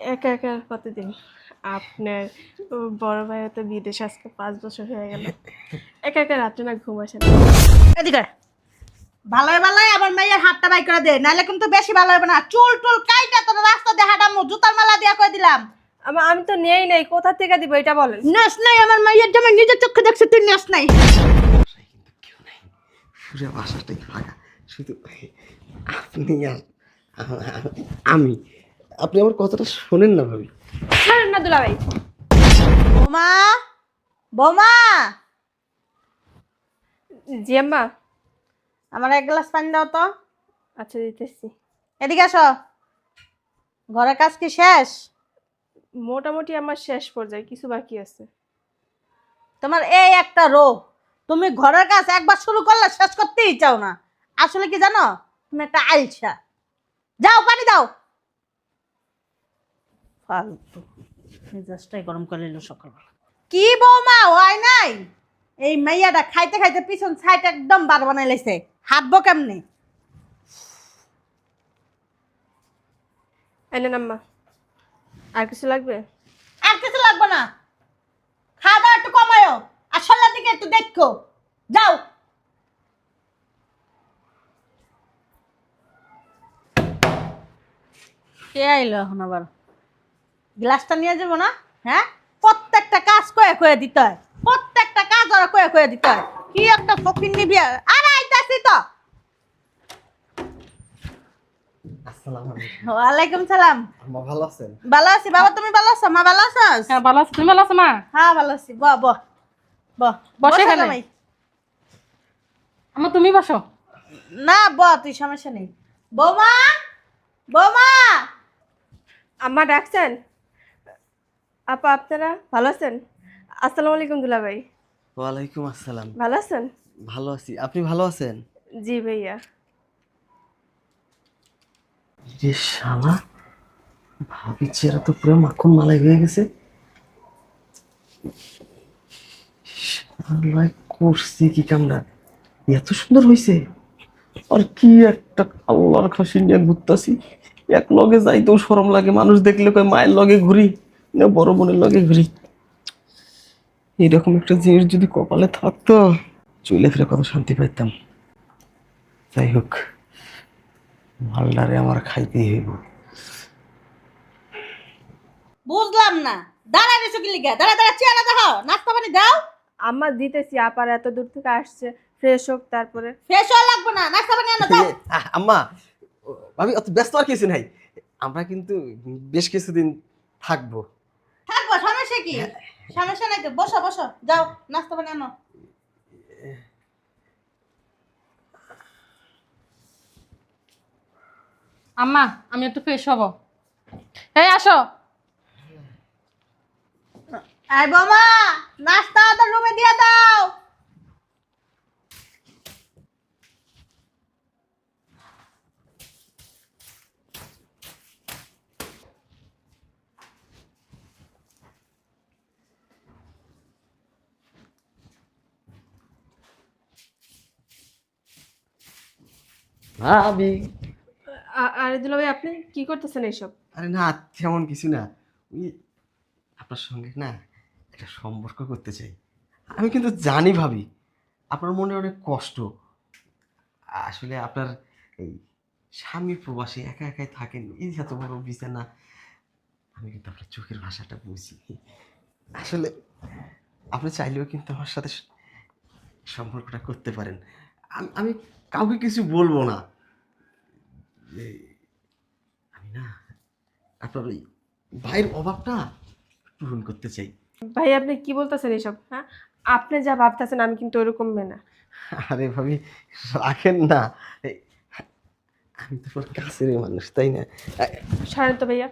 একা একা কতদিন? আপনার বড় ভাই তো বিদেশ আজকে পাঁচ বছর হয়ে গেল। একা একা রাত্রে না ঘুম আসে না। এদিকে। ভালোই ভালোই আবার মেয়ের হাতটা বাই করে দে। নাহলে কিন্তু বেশি ভালো হবে না। চুল টুল কাইটা তোর রাস্তা দিয়ে হাঁটামু জুতার মালা দিয়া কই দিলাম? আমার আমি তো নেই নাই। কোথা থেকে দিব এটা বলেন। নেস নাই আমার মাইয়ের জামাই নিজের চোখে দেখছে তুই নেস নাই। কিন্তু কেউ নাই। পুরো বাসাটাই ফাঁকা। শুধু আপনি আর আমি আপনি আমার কথাটা শোনেন না ভাবি। ছাড়েন না দুলা ভাই বোমা বোমা। জি আম্মা। আমার এক গ্লাস পানি দাও তো। আচ্ছা দিতেছি। এদিকে আসো। ঘরের কাজ কি শেষ? মোটামুটি আমার শেষ পর্যায়ে কিছু বাকি আছে। তোমার এই একটা রোগ তুমি ঘরের কাজ একবার শুরু করলে শেষ করতেই চাও না। আসলে কি জানো? তুমি একটা আলসা। যাও পানি দাও। ফালতু। মেজাজটাই গরম করে নিল সকালবেলা। কি বৌমা হয় নাই? এই মাইয়াটা খাইতে খাইতে পিছন সাইড একদম বার বানাই লাইছে। হাঁটবো কেমনে? এনে আম্মা। আর কিছু লাগবে? আর কিছু লাগবে না। খাওয়া দাওয়া একটু কমায়ো। আর সল্লার দিকে একটু দেখো। যাও। কে আইলো এখন আবার? গ্লাসটা নিয়ে যাব না? হ্যাঁ? প্রত্যেকটা কাজ কয়ে কয়ে দিতে হয়। প্রত্যেকটা কাজ ওরা কয়ে কয়ে দিতে হয়। কি একটা ফকির নিবি আর আইতাছি তো। আসসালামু আলাইকুম। ওয়ালাইকুম সালাম। ভালো আছেন? ভালো আছি। বাবা তুমি ভালো আছো? মা ভালো আছিস হ্যাঁ ভালো আছো। তুমি ভালো আছো মা? হ্যাঁ ভালো আছি। বহ বহ বহ বসে বসে এখানে। আমার তুমি বসো। না ব তুই সমস্যা নেই। বৌমা বৌমা। আম্মা ডাকছেন? আপা আপনারা ভালো আছেন? আসসালামু আলাইকুম দুলা ভাই। ওয়ালাইকুম আসসালাম। ভালো আছেন? ভালো আছি। আপনি ভালো আছেন? জি ভাইয়া। রে শালা ভাবি চেহারা তো পুরো মাখন মালাই হয়ে গেছে। শালায় করছি কি কামড়া এত সুন্দর হয়েছে আর কি একটা আল্লাহর খাসি নিয়ে ঘুরতাছি। এক লগে যাইতেও সরম লাগে মানুষ দেখলে কয় মায়ের লগে ঘুরি। না বড় বোনের লগে ঘুরি। এরকম একটা জিনিস যদি কপালে থাকতো চলে ফিরে কত শান্তি পাইতাম। যাই হোক মালডারে আমার খাইতেই হইব। বুঝলাম না। দাঁড়ায় রেছো কি লিগা? দাঁড়া দাঁড়া চেয়ারা দাও নাস্তা পানি দাও। আম্মা দিতেছি আপার এত দূর থেকে আসছে। ফ্রেশ হোক তারপরে। ফ্রেশ হওয়া লাগবে না। নাস্তা পানি আনো দাও। আম্মা আমি অত ব্যস্ত আর কিছু নাই। আমরা কিন্তু বেশ কিছুদিন থাকব। কি? সমস্যা নাকি বসো বসো যাও নাস্তা বানানো আম্মা আমি একটু ফ্রেশ হব। এই আসো। আই বৌমা নাস্তা তো রুমে দিয়ে দাও। ভাবি। আ- আরে দুলা ভাই আপনি কি করতেছেন এইসব? আরে না তেমন কিছু না। ওই আপনার সঙ্গে না একটা সম্পর্ক করতে চাই। আমি কিন্তু জানি ভাবি আপনার মনে অনেক কষ্ট। আসলে আপনার এই স্বামী প্রবাসী একা একাই থাকেন এই এত বড় বিছানা আমি কিন্তু আপনার চোখের ভাষাটা বুঝি। আসলে আপনি চাইলেও কিন্তু আমার সাথে সম্পর্কটা করতে পারেন। আমি আমি কাউকে কিছু বলব না। যে আমি না আপনার ওই ভাইয়ের অভাবটা পূরণ করতে চাই। ভাই আপনি কি বলতেছেন এইসব হ্যাঁ? আপনি যা ভাবতেছেন আমি কিন্তু ওরকম না। আরে ভাবি রাখেন না। আমি তো তোর কাছের মানুষ তাই না? সারেন তো ভাইয়া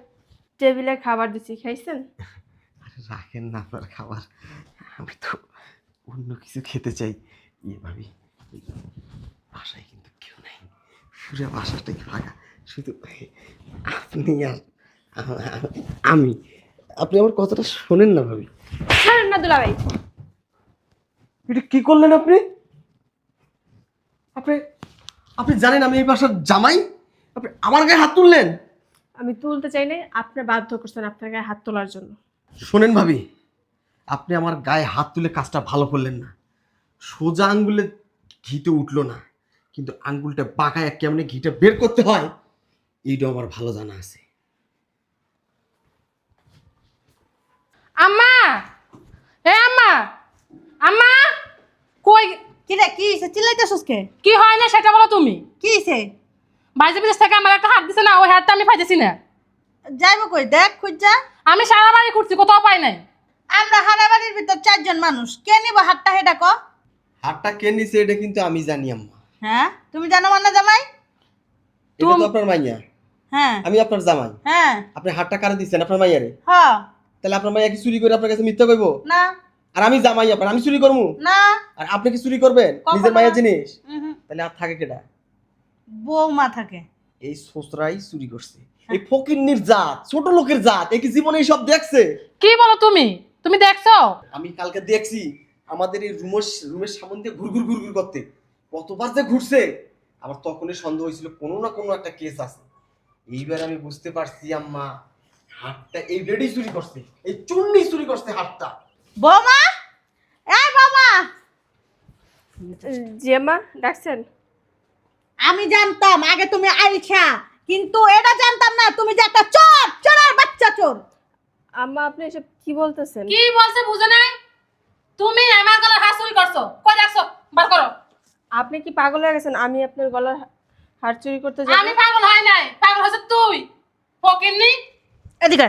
টেবিলে খাবার দিছি খাইছেন? আরে রাখেন না আপনার খাবার আমি তো অন্য কিছু খেতে চাই। ইয়ে ভাবি বাসায় কিন্তু পুরো বাসাটাই ফাঁকা। শুধু আপনি আর আমি। আপনি আমার কথাটা শোনেন না ভাবি। সারেন না দুলা ভাই এটা কি করলেন আপনি? আপনি আপনি জানেন আমি এই বাসার জামাই? আপনি আমার গায়ে হাত তুললেন? আমি তুলতে চাই নাই আপনি বাধ্য করছেন আপনার গায়ে হাত তোলার জন্য। শোনেন ভাবি আপনি আমার গায়ে হাত তুলে কাজটা ভালো করলেন না। সোজা আঙ্গুলে ঘিতে উঠল না। কিন্তু আঙ্গুলটা বাঁকায় কেমনে ঘিটা বের করতে হয় এইটাও আমার ভালো জানা আছে। আম্মা! এ আম্মা! আম্মা! কই? কি রে কি হয়েছে চিল্লাইতেছিস কে? কি হয় না সেটা বলো তুমি। কি হয়েছে বাইরে বিদেশ থেকে আমার একটা হাত দিছে না ওই হাতটা আমি পাইতেছি না। যাইব কই? দেখ খুঁজা। আমি সারা বাড়ি ঘুরছি কোথাও পাই নাই। আমরা হারাবাড়ির ভিতর চারজন মানুষ। কে নিব হাতটা হেটা ক? হাতটা কে নিছে এটা কিন্তু আমি জানি আম্মা। হ্যাঁ? তুমি জানো মান্না জামাই? এটা তো আপনার মাইয়া। হ্যাঁ। আমি আপনার জামাই। হ্যাঁ। আপনি হাতটা কারে দিচ্ছেন আপনার মাইয়ারে? হ। তাহলে আপনার মাইয়া কি চুরি করে আপনার কাছে মিথ্যা কইবো? না। আর আমি জামাই আপনার আমি চুরি করব না। আর আপনি কি চুরি করবেন? নিজের মায়ের জিনিস? তাহলে আর থাকে কেটা বৌমা থাকে। এই ছোসরাই চুরি করছে। এই ফকিন্নির জাত ছোট লোকের জাত এই কি জীবনে সব দেখছে? কি বলো তুমি? তুমি দেখছ? আমি কালকে দেখছি আমাদের এই রুমের রুমের সামনে দিয়ে ঘুরঘুর ঘুরঘুর করতে। কতবার যে ঘুরছে আমার তখনই সন্দেহ হয়েছিল কোনো না কোনো একটা কেস আছে। এইবার আমি বুঝতে পারছি আম্মা হাতটা এই রেডি চুরি করছে এই চুন্নি চুরি করছে হাতটা। বৌমা! এই বৌমা! জিয়াম্মা ডাকছেন? আমি জানতাম আগে তুমি আইছা কিন্তু এটা জানতাম না তুমি যে একটা চোর চোরের বাচ্চা চোর। আম্মা আপনি এসব কি বলতেছেন? কি বলছে বুঝে নাই? তুমি আমার গলার হাত চুরি করছ। কই দেখছ বার করো। আপনি কি পাগল হয়ে গেছেন? আমি আপনার গলার হার চুরি করতে আমি পাগল হয় নাই। পাগল হচ্ছে তুই। ফকিরনি এদিকে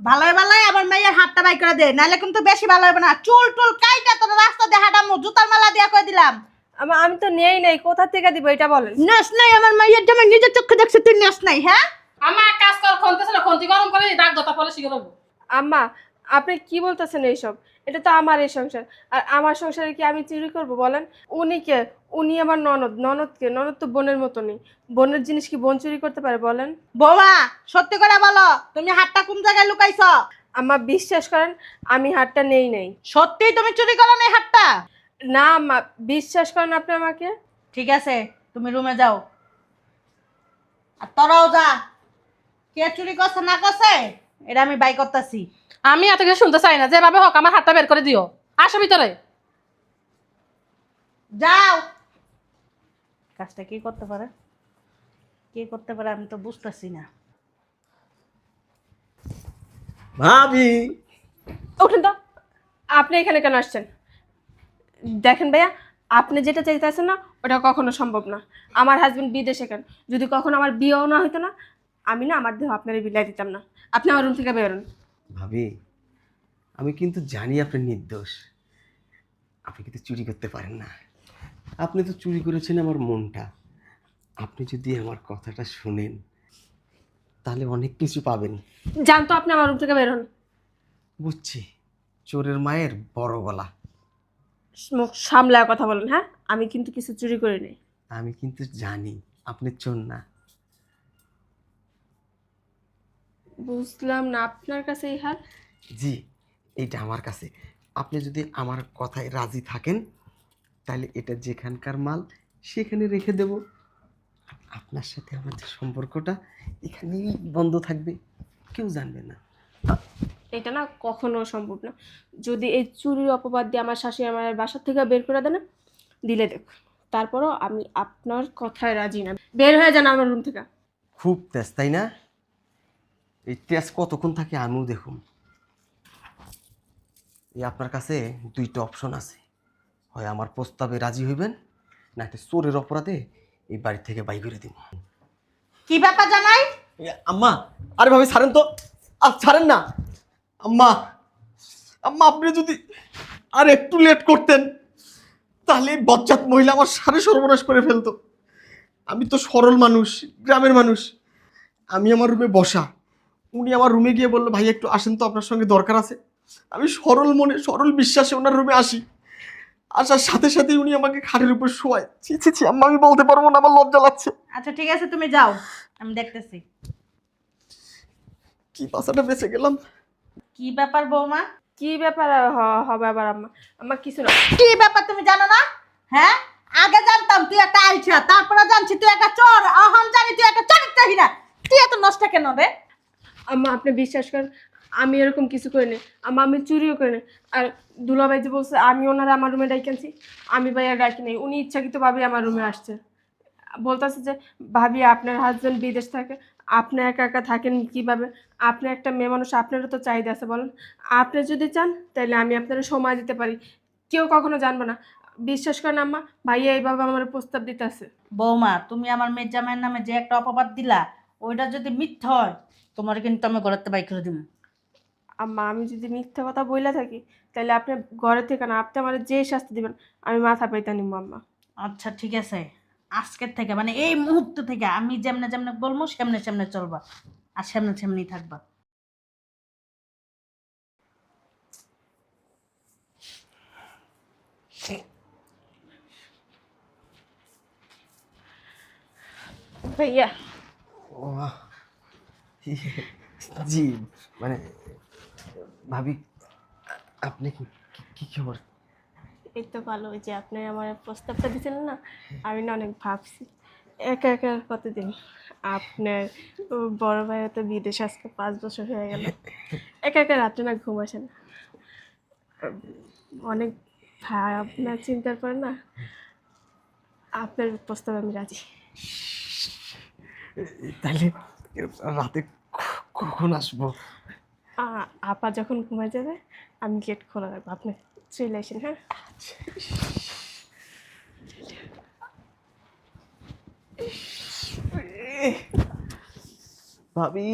ভালোই ভালোই আমার মেয়ের হাতটা বাই করে দে নাহলে কিন্তু বেশি ভালো হবে না। চুল টুল কাইটা তোর রাস্তা দিয়ে হাঁটামু জুতার মালা দিয়া কই দিলাম? আমা আমি তো নেই নাই কোথা থেকে দিব এটা বলেন। নেস নাই আমার মেয়ের জামাই নিজের চোখে দেখছি তুই নেস নাই হ্যাঁ? আমার কাজ কর খনতেছে না খন্তি গরম করে ডাক দতা ফলে শিখে দেবো। আম্মা আপনি কি বলতেছেন এইসব? এটা তো আমার এই সংসার। আর আমার সংসারে কি আমি চুরি করব বলেন? উনি কে উনি আমার ননদ ননদ কে ননদ তো বোনের মতনই। বোনের জিনিস কি বোন চুরি করতে পারে বলেন? বৌমা সত্যি করে বলো তুমি হাতটা কোন জায়গায় লুকাইছ? আম্মা বিশ্বাস করেন আমি হারটা নেই নাই। সত্যি তুমি চুরি করো না এই হাতটা? না আম্মা বিশ্বাস করেন আপনি আমাকে? ঠিক আছে তুমি রুমে যাও। আর তোরাও যা। কে চুরি করছে না করছে? এটা আমি বাই করতেছি। আমি এত কিছু শুনতে চাই না যেভাবে হোক আমার হাতটা বের করে দিও। আসো ভিতরে। যাও। কাজটা কি করতে পারে? কে করতে পারে আমি তো বুঝতেছি না। ভাবি। উঠেন তো। আপনি এখানে কেন আসছেন? দেখেন ভাইয়া আপনি যেটা চাইতেছেন না ওটা কখনো সম্ভব না। আমার হাজবেন্ড বিদেশে কেন? যদি কখনো আমার বিয়েও না হতো না আমি না আমার দেহ আপনার বিলাই দিতাম না। আপনি আমার রুম থেকে বেরোন ভাবি আমি কিন্তু জানি আপনি নির্দোষ। আপনি কিন্তু চুরি করতে পারেন না। আপনি তো চুরি করেছেন আমার মনটা। আপনি যদি আমার কথাটা শুনেন তাহলে অনেক কিছু পাবেন। যান তো আপনি আমার রুম থেকে বেরোন বুঝছি চোরের মায়ের বড় গলা। মুখ সামলায় কথা বলেন হ্যাঁ? আমি কিন্তু কিছু চুরি করিনি। আমি কিন্তু জানি আপনি চোর না। বুঝলাম না আপনার কাছে এই হাল জি এইটা আমার কাছে। আপনি যদি আমার কথায় রাজি থাকেন তাহলে এটা যেখানকার মাল সেখানে রেখে দেব। আপনার সাথে আমার যে সম্পর্কটা এখানেই বন্ধ থাকবে। কেউ জানবে না। এটা না কখনো সম্ভব না। যদি এই চুরির অপবাদ দিয়ে আমার শাশুড়ি আমার বাসার থেকে বের করে দেন দিলে দেখ। তারপরও আমি আপনার কথায় রাজি না। বের হয়ে যান আমার রুম থেকে। খুব তেজ তাই না? এই তেজ কতক্ষণ থাকে আমিও দেখুন। এই আপনার কাছে দুইটা অপশন আছে। হয় আমার প্রস্তাবে রাজি হইবেন না চোরের অপরাধে এই বাড়ি থেকে বাই করে দিব কি ব্যাপার জানাই আম্মা আরে ভাবি ছাড়েন তো। আর ছাড়েন না। আম্মা আম্মা আপনি যদি আর একটু লেট করতেন তাহলে এই বজ্জাত মহিলা আমার সারে সর্বনাশ করে ফেলতো। আমি তো সরল মানুষ গ্রামের মানুষ। আমি আমার রুমে বসা। উনি আমার রুমে গিয়ে বলল ভাই একটু আসেন তো আপনার সঙ্গে দরকার আছে। আমি সরল মনে সরল বিশ্বাসে ওনার রুমে আসি। আসার সাথে সাথে উনি আমাকে খাটের উপর শোয়ায়। ছি ছি ছি আম্মা আমি বলতে পারব না আমার লজ্জা লাগছে। আচ্ছা ঠিক আছে তুমি যাও আমি দেখতেছি। কি বাসাটা বেঁচে গেলাম? কি ব্যাপার বৌমা? কি ব্যাপার হ- হবে আবার আম্মা। আম্মা কিছু না। কি ব্যাপার তুমি জানো না? হ্যাঁ? আগে জানতাম তুই একটা আইছা তারপরে জানছি তুই একটা চোর। এখন জানি তুই একটা চরিত্রহীনা। তুই এত নষ্ট কেন রে? আম্মা, আপনি বিশ্বাস করেন, আমি এরকম কিছু করিনি আম্মা, আমি চুরিও করিনি আর দুলাভাই যে বলছে, আমি ওনারা আমার রুমে ডাইকেছি আমি ভাই আর ডাকি নেই। উনি ইচ্ছাকৃতভাবে আমার রুমে আসছে। বলতেছে যে, ভাবি, আপনার হাজব্যান্ড বিদেশ থাকে, আপনি একা একা থাকেন কীভাবে? আপনি একটা মেয়ে মানুষ, আপনারও তো চাহিদা আছে, বলেন। আপনি যদি চান তাহলে আমি আপনারা সময় দিতে পারি। কেউ কখনো জানব না। বিশ্বাস করেন আম্মা, ভাইয়া এইভাবে আমার প্রস্তাব দিতে আছে বৌমা, তুমি আমার মেয়ের জামাইয়ের নামে যে একটা অপবাদ দিলা, ওইটা যদি মিথ্যা হয় তোমার কিন্তু আমি ঘরেতে বাই করে দিব আম্মা আমি যদি মিথ্যা কথা বইলা থাকি তাহলে আপনি ঘরে থেকে না আপনি আমার যে শাস্তি দিবেন আমি মাথা পাইতে নিব আম্মা। আচ্ছা ঠিক আছে। আজকের থেকে মানে এই মুহূর্ত থেকে আমি যেমনে যেমনে বলব সেমনে সেমনে চলবা। আর সেমনে সেমনি থাকবা। ভাইয়া। ও জি মানে ভাবি আপনি কি কি খবর? এই তো ভালো যে আপনি আমার প্রস্তাবটা দিয়েছিলেন না আমি না অনেক ভাবছি। একা একা কতদিন? আপনার বড় ভাই তো বিদেশ আজকে পাঁচ বছর হয়ে গেল। একা একা রাত্রে না ঘুম আসে না। অনেক ভাই আপনার চিন্তার পর না আপনার প্রস্তাব আমি রাজি। তাহলে রাতে কখন আসব? আপা যখন ঘুমায় যাবে আমি গেট খোলা রাখব। আপনি চলে আসেন হ্যাঁ? ভাবি!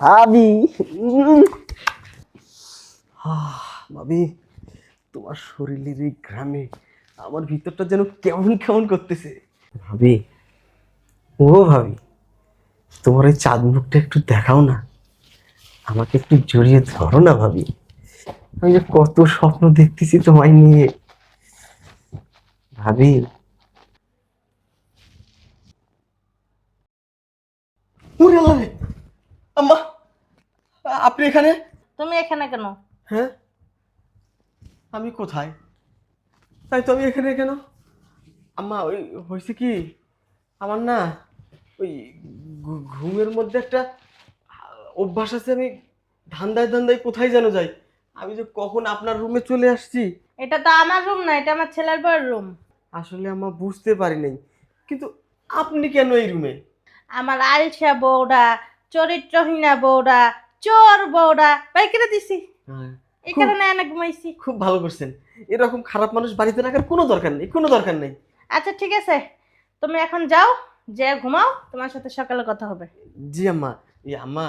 ভাবি। ভাবি তোমার শরীরের এই গ্রামে আমার ভিতরটা যেন কেমন কেমন করতেছে। ভাবি ও ভাবি তোমার ওই চাঁদ মুখটা একটু দেখাও না। আমাকে একটু জড়িয়ে ধরো না ভাবি। আমি যে কত স্বপ্ন দেখতেছি তোমায় নিয়ে। ভাবি ওরে আল্লাহ রে! আম্মা আপনি এখানে? তুমি এখানে কেন? হ্যাঁ? আমি কোথায়? তাই তো আমি এখানে কেন? আম্মা ওই হয়েছে কি? আমার না ওই ঘুমের মধ্যে একটা অভ্যাস আছে আমি ধান্দায় ধান্দায় কোথায় যেন যাই। আমি যে কখন আপনার রুমে চলে আসছি? এটা তো আমার রুম না এটা আমার ছেলের বউয়ের রুম। আসলে আম্মা বুঝতে পারি নাই। কিন্তু আপনি কেন এই রুমে? আমার আলসা বউরা চরিত্রহীনা বউরা চোর বউরা বাই করে দিছি। এই কারণে এনে ঘুমাইছি। খুব ভালো করছেন। এরকম খারাপ মানুষ বাড়িতে রাখার কোনো দরকার নেই কোনো দরকার নেই। আচ্ছা ঠিক আছে। তুমি এখন যাও যে ঘুমাও তোমার সাথে সকালে কথা হবে। জি আম্মা এই আম্মা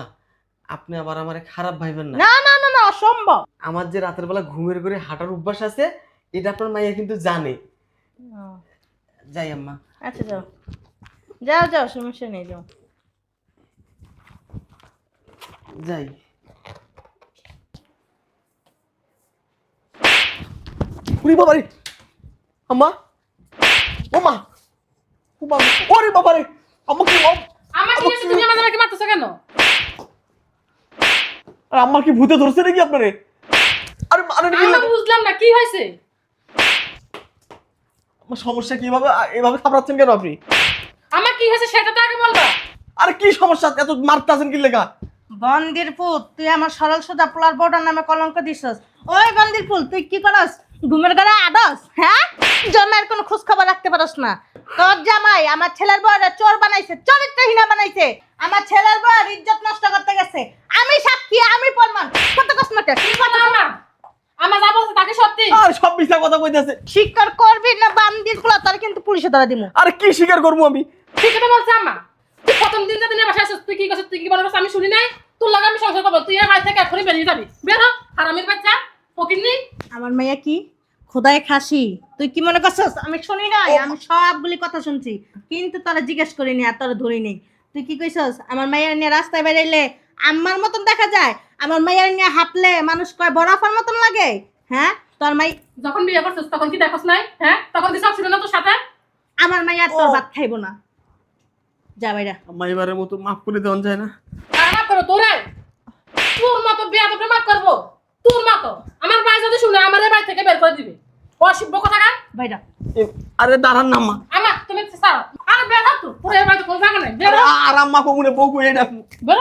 আপনি আবার আমারে খারাপ ভাইবেন না। না না না না অসম্ভব। আমার যে রাতের বেলা ঘুমের করে হাঁটার অভ্যাস আছে এটা আপনার মাইয়া কিন্তু জানে। যাই আম্মা। আচ্ছা যাও। যাও যাও সমস্যা নেই যাও। যাই উরি বাবারে আম্মা। ও মা ও মা ওরে বাবারে আম্মা কি ও- আমার কি হয়েছে তুমি আমার জামাইকে মারতেছো কেন? আর আম্মা কি ভূতে ধরছে নাকি আপনারে? আরে বুঝলাম না কি হয়েছে? আমার সমস্যা কি? এভাবে এভাবে থাপড়াচ্ছেন কেন আপনি? আমার কি হয়েছে সেটা তো আগে বলবা। আরে কি সমস্যা? এত মারতেছেন কি লেগা? বন্দির পুত তুই আমার সরল সোজা পোলার বউটার নামে কলঙ্ক দিছস। ওই বন্দির পুল তুই কি করস? ঘুমের ঘরে আডস হ্যাঁ? জন্মের কোনো খোঁজ খবর রাখতে পারস না। তোর জামাই আমার ছেলের বউয়ের চোর বানাইছে চরিত্রহীনা বানাইছে। আমার ছেলের বউয়ের ইজ্জত নষ্ট করতে গেছে। আমি সাক্ষী আমি প্রমাণ। কত কষ্ট না আমার আমার যা বলছে তাকে সত্যি? আর সব মিথ্যা কথা কইতাছে। স্বীকার করবি না বান্দির তোর কিন্তু পুলিশে ধরা দিমু। আরে কি স্বীকার করব আমি? ঠিক কথা বলছে আমা তুই প্রথম দিন যেদিন বাসায় আসছিস তুই কি করছিস তুই কি বলে আমি শুনি নাই? তোর লাগে আমি সংসার করব। তুই আর বাড়ি থেকে এখনই বেরিয়ে যাবি। বের। হ হারামির বাচ্চা। ফকির নেই আমার মাইয়া কি? খোদায় খাসি। তুই কি মনে করছস? আমি শুনি নাই আমি সবগুলি কথা শুনছি। কিন্তু তোরা জিজ্ঞেস করিনি আর তোরা ধরি নেই তুই কি কইছস? আমার মাইয়ার নিয়ে রাস্তায় বেরাইলে আমার মতন দেখা যায়? আমার মাইয়ার নিয়ে হাঁটলে মানুষ কয় বরফার মতন লাগে? হ্যাঁ? তোর মাই যখন বিয়ে করছিস তখন কি দেখোস নাই? হ্যাঁ? তখন কি সব ছিল না তোর সাথে? আমার মাইয়া তোর ভাত খাইবো না। যা বাইরা। আম্মা এবারের মতো মাফ করে দেওয়া যায় না। মাফ করব তোরে তোর মতো বিয়া তোকে মাফ করব। তোর মতো। আমার ভাই যদি শুনে আমার এই বাড়ি থেকে বের করে দিবে। অসভ্য কথা গান বাইরা। আরে দাঁড়ান না আম্মা। আমার তুমি ছাড়ো। আরে বের হ তুই তোর এই বাড়িতে কোনো জায়গা নাই। বের আর আম্মা কমুনে বউ কই ডাকবো। বের